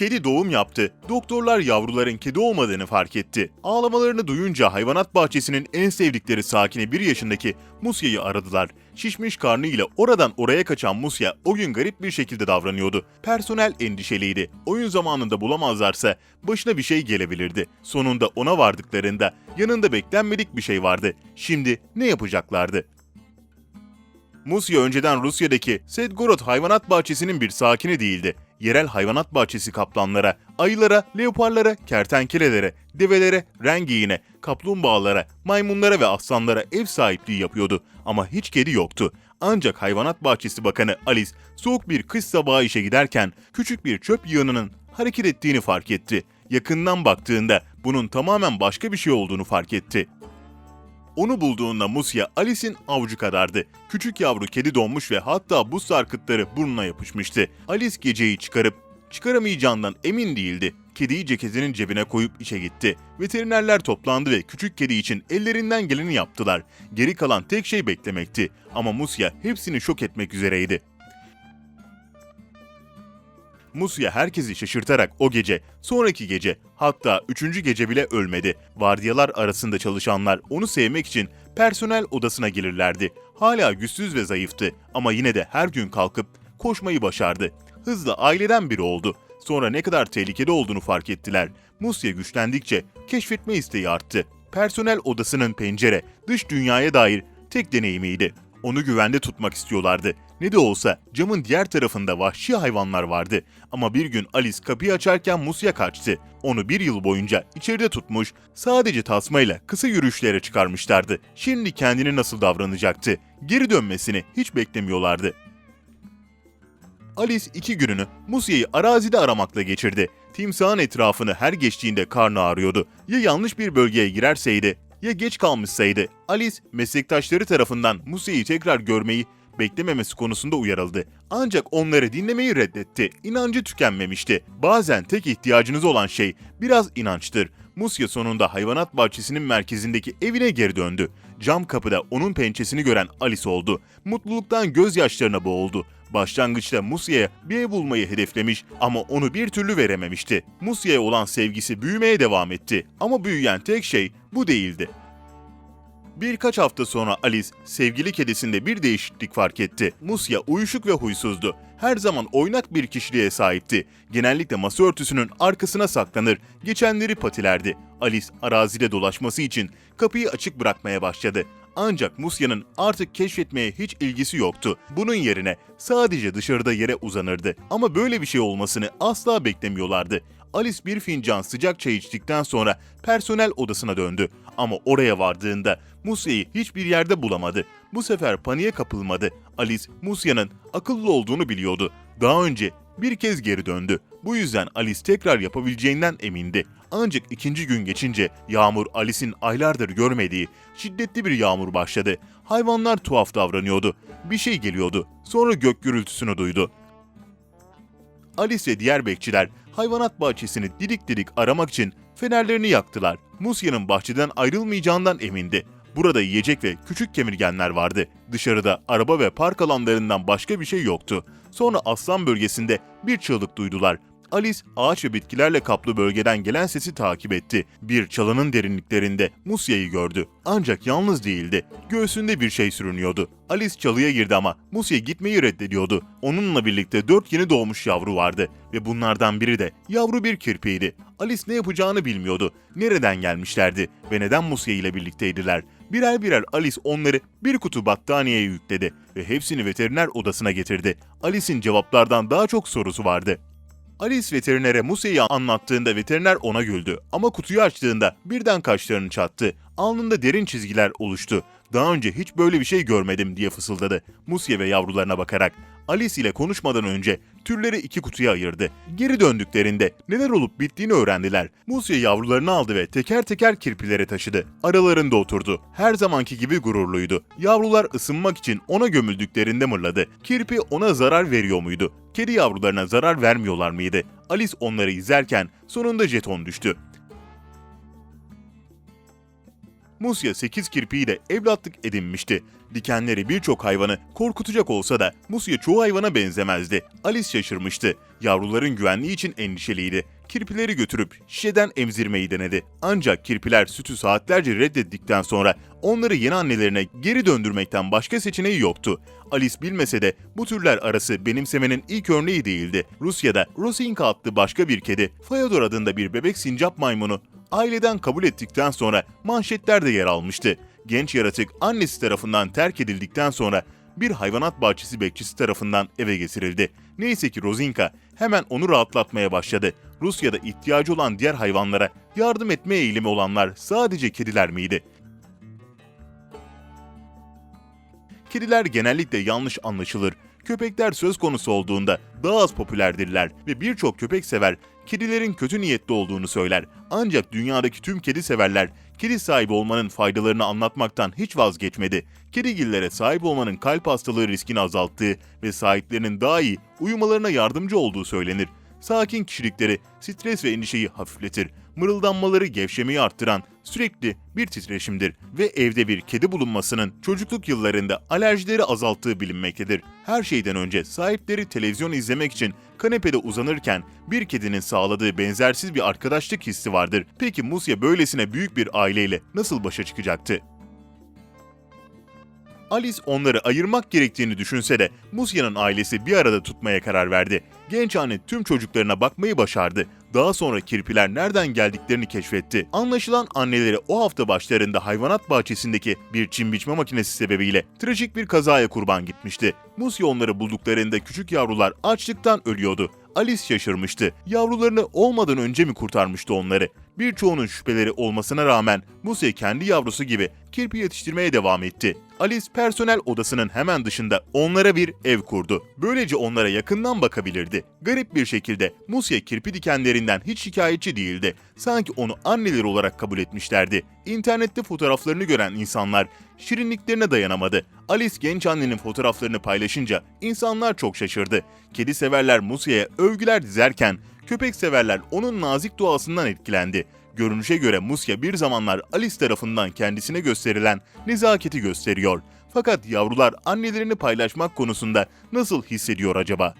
Kedi doğum yaptı. Doktorlar yavruların kedi olmadığını fark etti. Ağlamalarını duyunca hayvanat bahçesinin en sevdikleri sakini 1 yaşındaki Musya'yı aradılar. Şişmiş karnıyla oradan oraya kaçan Musya o gün garip bir şekilde davranıyordu. Personel endişeliydi. Oyun zamanında bulamazlarsa başına bir şey gelebilirdi. Sonunda ona vardıklarında yanında beklenmedik bir şey vardı. Şimdi ne yapacaklardı? Musya önceden Rusya'daki Sedgorod hayvanat bahçesinin bir sakini değildi. Yerel hayvanat bahçesi kaplanlara, ayılara, leoparlara, kertenkelelere, develere, rengiğine, kaplumbağalara, maymunlara ve aslanlara ev sahipliği yapıyordu. Ama hiç kedi yoktu. Ancak hayvanat bahçesi bakanı Alice soğuk bir kış sabahı işe giderken küçük bir çöp yığınının hareket ettiğini fark etti. Yakından baktığında bunun tamamen başka bir şey olduğunu fark etti. Onu bulduğunda Musya Alice'in avucu kadardı. Küçük yavru kedi donmuş ve hatta buz sarkıtları burnuna yapışmıştı. Alice geceyi çıkarıp çıkaramayacağından emin değildi. Kediyi ceketinin cebine koyup işe gitti. Veterinerler toplandı ve küçük kedi için ellerinden geleni yaptılar. Geri kalan tek şey beklemekti. Ama Musya hepsini şok etmek üzereydi. Musya herkesi şaşırtarak o gece, sonraki gece, hatta üçüncü gece bile ölmedi. Vardiyalar arasında çalışanlar onu sevmek için personel odasına gelirlerdi. Hala güçsüz ve zayıftı ama yine de her gün kalkıp koşmayı başardı. Hızla aileden biri oldu. Sonra ne kadar tehlikede olduğunu fark ettiler. Musya güçlendikçe keşfetme isteği arttı. Personel odasının pencere, dış dünyaya dair tek deneyimiydi. Onu güvende tutmak istiyorlardı. Ne de olsa camın diğer tarafında vahşi hayvanlar vardı. Ama bir gün Alice kapıyı açarken Musya kaçtı. Onu bir yıl boyunca içeride tutmuş, sadece tasmayla kısa yürüyüşlere çıkarmışlardı. Şimdi kendini nasıl davranacaktı? Geri dönmesini hiç beklemiyorlardı. Alice iki gününü Musya'yı arazide aramakla geçirdi. Timsahın etrafını her geçtiğinde karnı ağrıyordu. Ya yanlış bir bölgeye girerseydi ya geç kalmışsaydı. Alice meslektaşları tarafından Musya'yı tekrar görmeyi beklememesi konusunda uyarıldı. Ancak onları dinlemeyi reddetti. İnancı tükenmemişti. Bazen tek ihtiyacınız olan şey biraz inançtır. Musya sonunda hayvanat bahçesinin merkezindeki evine geri döndü. Cam kapıda onun pençesini gören Alice oldu. Mutluluktan gözyaşlarına boğuldu. Başlangıçta Musya'ya bir ev bulmayı hedeflemiş ama onu bir türlü verememişti. Musya'ya olan sevgisi büyümeye devam etti ama büyüyen tek şey bu değildi. Birkaç hafta sonra Alice sevgili kedisinde bir değişiklik fark etti. Musya uyuşuk ve huysuzdu. Her zaman oynak bir kişiliğe sahipti. Genellikle masa örtüsünün arkasına saklanır, geçenleri patilerdi. Alice arazide dolaşması için kapıyı açık bırakmaya başladı. Ancak Musya'nın artık keşfetmeye hiç ilgisi yoktu. Bunun yerine sadece dışarıda yere uzanırdı. Ama böyle bir şey olmasını asla beklemiyorlardı. Alice bir fincan sıcak çay içtikten sonra personel odasına döndü. Ama oraya vardığında Musya'yı hiçbir yerde bulamadı. Bu sefer paniğe kapılmadı. Alice, Musya'nın akıllı olduğunu biliyordu. Daha önce bir kez geri döndü. Bu yüzden Alice tekrar yapabileceğinden emindi. Ancak ikinci gün geçince yağmur Alice'in aylardır görmediği şiddetli bir yağmur başladı. Hayvanlar tuhaf davranıyordu. Bir şey geliyordu. Sonra gök gürültüsünü duydu. Alice ve diğer bekçiler hayvanat bahçesini didik didik aramak için fenerlerini yaktılar. Musya'nın bahçeden ayrılmayacağından emindi. Burada yiyecek ve küçük kemirgenler vardı. Dışarıda araba ve park alanlarından başka bir şey yoktu. Sonra aslan bölgesinde bir çığlık duydular. Alice ağaç ve bitkilerle kaplı bölgeden gelen sesi takip etti. Bir çalının derinliklerinde Musya'yı gördü. Ancak yalnız değildi. Göğsünde bir şey sürünüyordu. Alice çalıya girdi ama Musya gitmeyi reddediyordu. Onunla birlikte dört yeni doğmuş yavru vardı ve bunlardan biri de yavru bir kirpiydi. Alice ne yapacağını bilmiyordu. Nereden gelmişlerdi ve neden Musya ile birlikteydiler? Birer birer Alice onları bir kutu battaniyeye yükledi ve hepsini veteriner odasına getirdi. Alice'in cevaplardan daha çok sorusu vardı. Alice veterinere Musya'yı anlattığında veteriner ona güldü ama kutuyu açtığında birden kaşlarını çattı. Alnında derin çizgiler oluştu. Daha önce hiç böyle bir şey görmedim diye fısıldadı Musya ve yavrularına bakarak. Alice ile konuşmadan önce türleri iki kutuya ayırdı. Geri döndüklerinde neler olup bittiğini öğrendiler. Musya yavrularını aldı ve teker teker kirpilere taşıdı. Aralarında oturdu. Her zamanki gibi gururluydu. Yavrular ısınmak için ona gömüldüklerinde mırladı. Kirpi ona zarar veriyor muydu? Kedi yavrularına zarar vermiyorlar mıydı? Alice onları izlerken sonunda jeton düştü. Musya 8 kirpiyle evlatlık edinmişti. Dikenleri birçok hayvanı korkutacak olsa da Musya çoğu hayvana benzemezdi. Alice şaşırmıştı. Yavruların güvenliği için endişeliydi. Kirpileri götürüp şişeden emzirmeyi denedi. Ancak kirpiler sütü saatlerce reddettikten sonra onları yeni annelerine geri döndürmekten başka seçeneği yoktu. Alice bilmese de bu türler arası benimsemenin ilk örneği değildi. Rusya'da Rosinka adlı başka bir kedi, Fyodor adında bir bebek sincap maymunu aileden kabul ettikten sonra manşetlerde yer almıştı. Genç yaratık annesi tarafından terk edildikten sonra bir hayvanat bahçesi bekçisi tarafından eve getirildi. Neyse ki Rozinka hemen onu rahatlatmaya başladı. Rusya'da ihtiyacı olan diğer hayvanlara yardım etme eğilimi olanlar sadece kediler miydi? Kediler genellikle yanlış anlaşılır. Köpekler söz konusu olduğunda daha az popülerdirler ve birçok köpek sever kedilerin kötü niyetli olduğunu söyler. Ancak dünyadaki tüm kedi severler kedi sahibi olmanın faydalarını anlatmaktan hiç vazgeçmedi. Kedigillere sahip olmanın kalp hastalığı riskini azalttığı ve sahiplerinin daha iyi uyumalarına yardımcı olduğu söylenir. Sakin kişilikleri stres ve endişeyi hafifletir. Mırıldanmaları gevşemeyi arttıran sürekli bir titreşimdir ve evde bir kedi bulunmasının çocukluk yıllarında alerjileri azalttığı bilinmektedir. Her şeyden önce sahipleri televizyon izlemek için kanepede uzanırken bir kedinin sağladığı benzersiz bir arkadaşlık hissi vardır. Peki Musya böylesine büyük bir aileyle nasıl başa çıkacaktı? Alice onları ayırmak gerektiğini düşünse de Musya'nın ailesi bir arada tutmaya karar verdi. Genç anne tüm çocuklarına bakmayı başardı. Daha sonra kirpiler nereden geldiklerini keşfetti. Anlaşılan anneleri o hafta başlarında hayvanat bahçesindeki bir çim biçme makinesi sebebiyle trajik bir kazaya kurban gitmişti. Musya onları bulduklarında küçük yavrular açlıktan ölüyordu. Alice şaşırmıştı. Yavrularını olmadan önce mi kurtarmıştı onları? Birçoğunun şüpheleri olmasına rağmen Musya kendi yavrusu gibi kirpi yetiştirmeye devam etti. Alice personel odasının hemen dışında onlara bir ev kurdu. Böylece onlara yakından bakabilirdi. Garip bir şekilde Musya kirpi dikenlerinden hiç şikayetçi değildi. Sanki onu anneleri olarak kabul etmişlerdi. İnternette fotoğraflarını gören insanlar şirinliklerine dayanamadı. Alice genç annenin fotoğraflarını paylaşınca insanlar çok şaşırdı. Kedi severler Musya'ya övgüler dizerken köpek severler onun nazik doğasından etkilendi. Görünüşe göre Musya bir zamanlar Alice tarafından kendisine gösterilen nezaketi gösteriyor. Fakat yavrular annelerini paylaşmak konusunda nasıl hissediyor acaba?